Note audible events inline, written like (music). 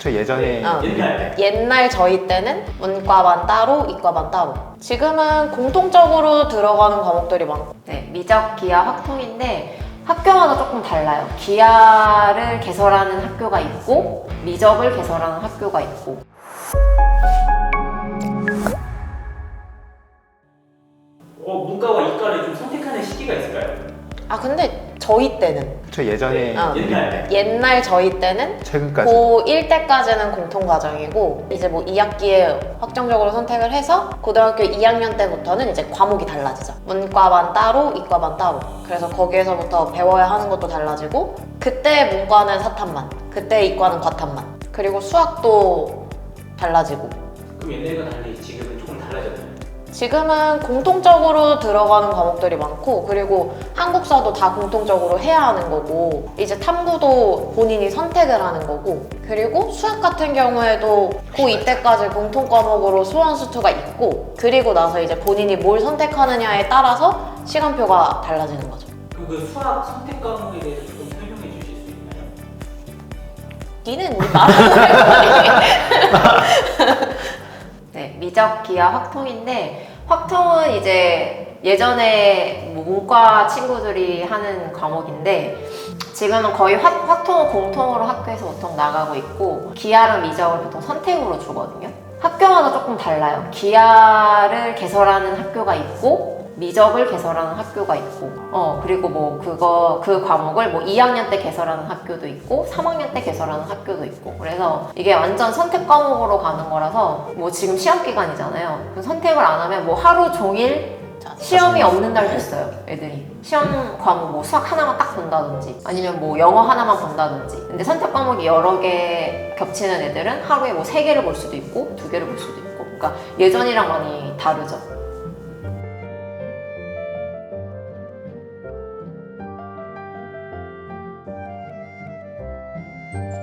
저 예전에 어. 옛날 옛날 저희 때는 문과반 따로, 이과반 따로. 지금은 공통적으로 들어가는 과목들이 많고. 네, 미적, 기하, 확통인데 학교마다 조금 달라요. 기하를 개설하는 학교가 있고 미적을 개설하는 학교가 있고. 어, 문과와 이과를 좀 선택하는 시기가 있을까요? 아 근데 저희 때는 저 예전에 어. 옛날 옛날 저희 때는 최근까지 고1 때까지는 공통 과정이고 이제 뭐 2학기에 확정적으로 선택을 해서 고등학교 2학년 때부터는 이제 과목이 달라지죠. 문과반 따로, 이과반 따로. 그래서 거기에서부터 배워야 하는 것도 달라지고 그때 문과는 사탐만, 그때 이과는 과탐만. 그리고 수학도 달라지고 그럼 옛날과 달리 지금은 조금 달라졌나요? 지금은 공통적으로 들어가는 과목들이 많고 그리고 한국사도 다 공통적으로 해야 하는 거고 이제 탐구도 본인이 선택을 하는 거고 그리고 수학 같은 경우에도 고2 때까지 공통 과목으로 수원 수투가 있고 그리고 나서 이제 본인이 뭘 선택하느냐에 따라서 시간표가 달라지는 거죠. 그럼 그 수학 선택 과목에 대해서 조금 설명해 주실 수 있나요? 니는 말하는 네, (laughs) 미적 기하 확통인데 확통은 이제 예전에 뭐 문과 친구들이 하는 과목인데 지금은 거의 확, 확통은 공통으로 학교에서 보통 나가고 있고 기하랑 미적을 보통 선택으로 주거든요. 학교마다 조금 달라요. 기하를 개설하는 학교가 있고 미적을 개설하는 학교가 있고 어 그리고 뭐 그거 그 과목을 뭐 2학년 때 개설하는 학교도 있고 3학년 때 개설하는 학교도 있고. 그래서 이게 완전 선택 과목으로 가는 거라서 뭐 지금 시험 기간이잖아요. 그 선택을 안 하면 뭐 하루 종일 시험이 없는 날도 있어요 애들이. 시험 과목 뭐 수학 하나만 딱 본다든지 아니면 뭐 영어 하나만 본다든지. 근데 선택 과목이 여러 개 겹치는 애들은 하루에 뭐 세 개를 볼 수도 있고 두 개를 볼 수도 있고. 그러니까 예전이랑 많이 다르죠 Bye.